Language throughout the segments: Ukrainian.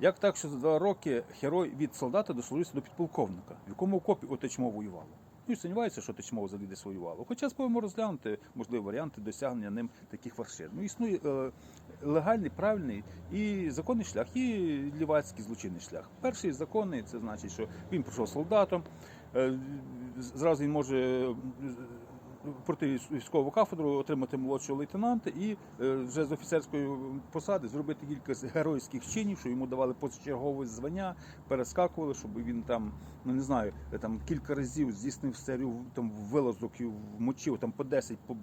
Як так, що за два роки герой від солдата дослужився до підполковника, в якому окопі отечмо воювало? Ну і сумніваюся, що Течмов взагалі десь воювало. Хоча спробуємо розглянути можливі варіанти досягнення ним таких вершин. Ну, існує е, легальний, правильний і законний шлях, і лівацький злочинний шлях. Перший законний це значить, що він пройшов солдатом, е, зразу він може пройти військову кафедру, отримати молодшого лейтенанта і е, вже з офіцерської посади зробити кілька геройських чинів, що йому давали позачергове звання, перескакували, щоб він там, ну не знаю, там кілька разів здійснив серію там вилазок і вмочив там по 10, по,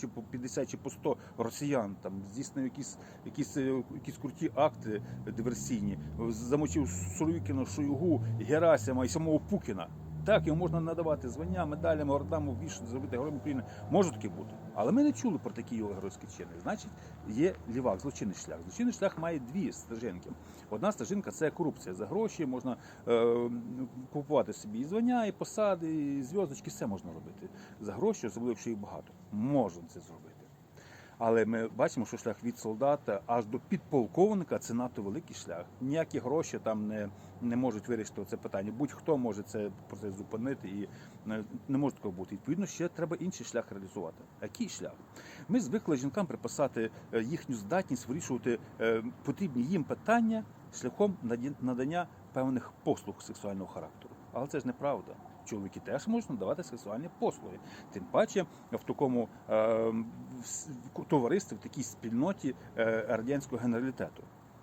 чи по 50, чи по 100 росіян, там здійснив якісь, якісь, е, якісь круті акти диверсійні, замочив Суровікіна, Шойгу, Герасима і самого Пукіна. Так, йому можна надавати звання, медалями, ордами, вішати, зробити героєм України. Може таке бути. Але ми не чули про такі його геройські чини. Значить, є лівак, злочинний шлях. Злочинний шлях має дві стежинки. Одна стежинка це корупція. За гроші можна е, купувати собі і звання, і посади, і зв'язочки, все можна робити. За гроші, особливо якщо їх багато. Можна це зробити. Але ми бачимо, що шлях від солдата аж до підполковника це надто великий шлях. Ніякі гроші там не, не можуть вирішити це питання. Будь-хто може це процес зупинити і не, не може такого бути. Відповідно, ще треба інший шлях реалізувати. Який шлях? Ми звикли жінкам приписати е, їхню здатність вирішувати е, потрібні їм питання шляхом надання певних послуг сексуального характеру. Але це ж неправда. Чоловіки теж можуть надавати сексуальні послуги. Тим паче в такому е, в товаристві, в такій спільноті е, радянського генералітету.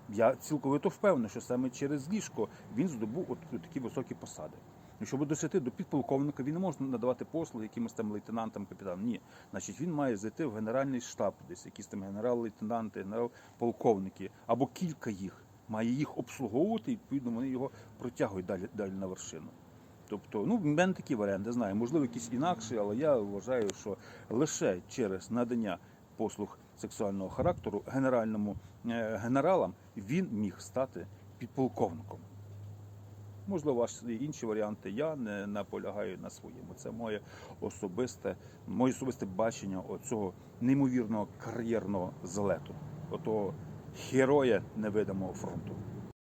Я цілковито впевнений, що саме через ліжко він здобув от такі високі посади. Щоб досягти до підполковника, він не може надавати послуги якимось там лейтенантам, капітанам. Ні, значить він має зайти в генеральний штаб, десь якісь там генерал-лейтенанти, генерал-полковники або кілька їх. Має їх обслуговувати, і відповідно вони його протягують далі, далі на вершину. Тобто, ну, в мене такі варіанти, не знаю, можливо, якісь інакші, але я вважаю, що лише через надання послуг сексуального характеру генеральному е, генералам він міг стати підполковником. Можливо, інші варіанти. Я не наполягаю на своєму. Це моє особисте, моє особисте бачення оцього неймовірного кар'єрного злету, отого героя невидимого фронту.